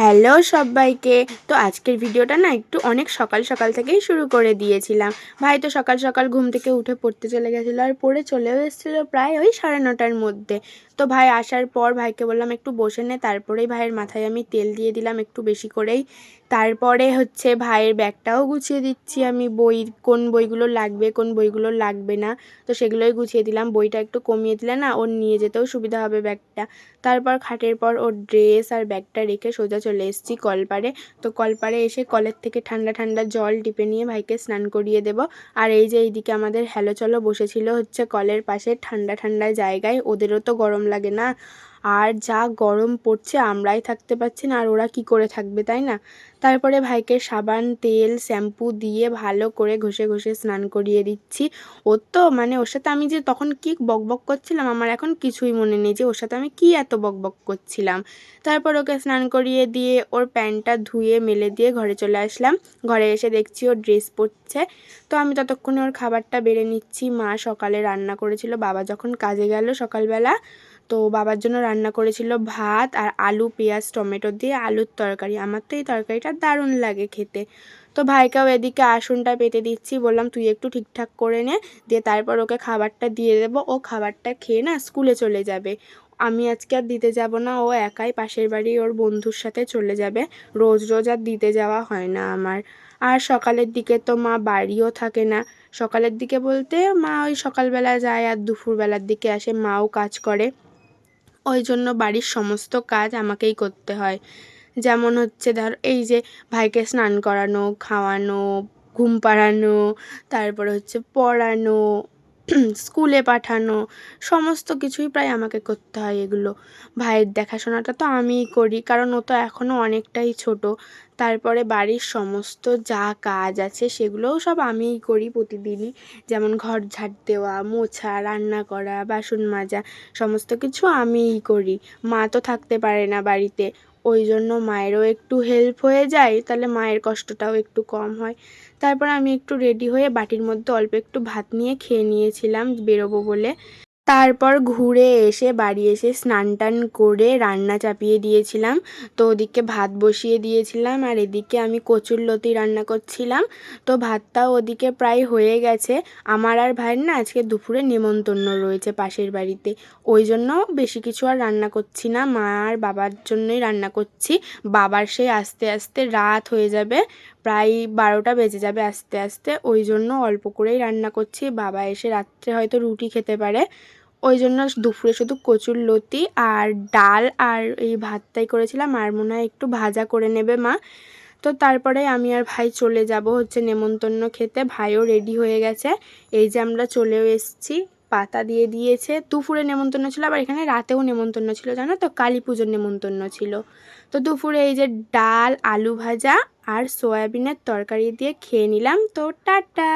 Hello সবাইকে। তো আজকের ভিডিওটা না একটু অনেক সকাল সকাল থেকেই শুরু করে দিয়েছিলাম। ভাই তো সকাল সকাল ঘুম থেকে উঠে পড়তে চলে গেছিল আর পড়ে চলেও এসেছিল প্রায় ওই সাড়ে নটার মধ্যে। তো ভাই আসার পর ভাইকে বললাম, একটু বসে নে। তারপরেই ভাইয়ের মাথায় আমি তেল দিয়ে দিলাম একটু বেশি করেই। তারপরে হচ্ছে ভাইয়ের ব্যাগটাও গুছিয়ে দিচ্ছি আমি, বই, কোন বইগুলো লাগবে, কোন বইগুলো লাগবে না। তো সেগুলোই গুছিয়ে দিলাম। বইটা একটু কমিয়ে দিলে না ওর নিয়ে যেতেও সুবিধা হবে ব্যাগটা। তারপর খাটের পর ওর ড্রেস আর ব্যাগটা রেখে সোজা চলে এসেছি কলপারে। তো কলপারে এসে কলের থেকে ঠান্ডা ঠান্ডা জল টিপে নিয়ে ভাইকে স্নান করিয়ে দেব। আর এই যে এইদিকে আমাদের হ্যালো চলো বসেছিল হচ্ছে কলের পাশে ঠান্ডা ঠান্ডা জায়গায়। ওদেরও তো গরম লাগে না। আর যা গরম পড়ছে আমরাই থাকতে পারছি না, আর ওরা কি করে থাকবে, তাই না? তারপরে ভাইকে সাবান, তেল, শ্যাম্পু দিয়ে ভালো করে ঘষে ঘষে স্নান করিয়ে দিচ্ছি। ওর তো মানে ওর সাথে আমি যে তখন কি বকবক করছিলাম, আমার এখন কিছুই মনে নেই যে ওর সাথে আমি কি এত বকবক করছিলাম। তারপর ওকে স্নান করিয়ে দিয়ে ওর প্যান্টটা ধুয়ে মেলে দিয়ে ঘরে চলে আসলাম। ঘরে এসে দেখছি ওর ড্রেস পরছে। তো আমি ততক্ষণে ওর খাবারটা বেড়ে নিচ্ছি। মা সকালে রান্না করেছিল, বাবা যখন কাজে গেল সকালবেলা তো বাবার জন্য রান্না করেছিল ভাত আর আলু, পেঁয়াজ, টমেটো দিয়ে আলুর তরকারি। আমার তো এই তরকারিটা দারুণ লাগে খেতে। তো ভাইকেও এদিকে আসনটা পেতে দিচ্ছি। বললাম, তুই একটু ঠিকঠাক করে নে, দিয়ে তারপর ওকে খাবারটা দিয়ে দেবো। ও খাবারটা খেয়ে না স্কুলে চলে যাবে। আমি আজকে আর দিতে যাব না। ও একাই পাশের বাড়ি, ওর বন্ধুর সাথে চলে যাবে। রোজ রোজ আর দিতে যাওয়া হয় না আমার। আর সকালের দিকে তো মা বাড়িও থাকে না। সকালের দিকে বলতে মা ওই সকালবেলা যায় আর দুপুরবেলার দিকে আসে। মাও কাজ করে। ওই জন্য বাড়ির সমস্ত কাজ আমাকেই করতে হয়। যেমন হচ্ছে ধর এই যে ভাইকে স্নান করানো, খাওয়ানো, ঘুম পাড়ানো, তারপরে হচ্ছে পড়ানো স্কুলে পাঠানো, সমস্ত কিছুই প্রায় আমাকে করতে হয় এগুলো। ভাইয়ের দেখাশোনাটা তো আমিই করি, কারণ ও তো এখনও অনেকটাই ছোট। তারপরে বাড়ির সমস্ত যা কাজ আছে সেগুলোও সব আমিই করি প্রতিদিনই। যেমন ঘর ঝাড় দেওয়া, মোছা, রান্না করা, বাসন মাজা, সমস্ত কিছু আমিই করি। মা তো থাকতে পারে না বাড়িতে। ওই জন্য মায়েরও একটু হেল্প হয়ে যায়, তাহলে মায়ের কষ্টটাও একটু কম হয়। তারপর আমি একটু রেডি হয়ে বাটির মধ্যে অল্প একটু ভাত নিয়ে খেয়ে নিয়েছিলাম, বেরোবো বলে। তারপর ঘুরে এসে বাড়ি এসে স্নান টান করে রান্না চাপিয়ে দিয়েছিলাম। তো ওদিকে ভাত বসিয়ে দিয়েছিলাম আর এদিকে আমি কচুর লতি রান্না করছিলাম। তো ভাতটাও ওদিকে প্রায় হয়ে গেছে। আমার আর ভাইয়ের না আজকে দুপুরে নেমন্তন্ন রয়েছে পাশের বাড়িতে। ওই জন্য বেশি কিছু আর রান্না করছি না। মা আর বাবার জন্যই রান্না করছি। বাবার সেই আস্তে আস্তে রাত হয়ে যাবে। প্রায় বারোটা বেজে যাবে আস্তে আস্তে। ওই জন্য অল্প করেই রান্না করছি। বাবা এসে রাত্রে হয়তো রুটি খেতে পারে। ওই জন্য দুপুরে শুধু কচুর লতি আর ডাল আর এই ভাতটাই করেছিলাম। আর মনে হয় একটু ভাজা করে নেবে মা। তো তারপরে আমি আর ভাই চলে যাব হচ্ছে নেমন্তন্ন খেতে। ভাইও রেডি হয়ে গেছে। এই যে আমরা চলেও এসছি। পাতা দিয়ে দিয়েছে। দুপুরে নেমন্তন্ন ছিল, আবার এখানে রাতেও নেমন্তন্ন ছিল, জানো তো? কালী পুজোর নেমন্তন্ন ছিল। তো দুপুরে এই যে ডাল, আলু ভাজা আর সয়াবিনের তরকারি দিয়ে খেয়ে নিলাম। তো টাটা!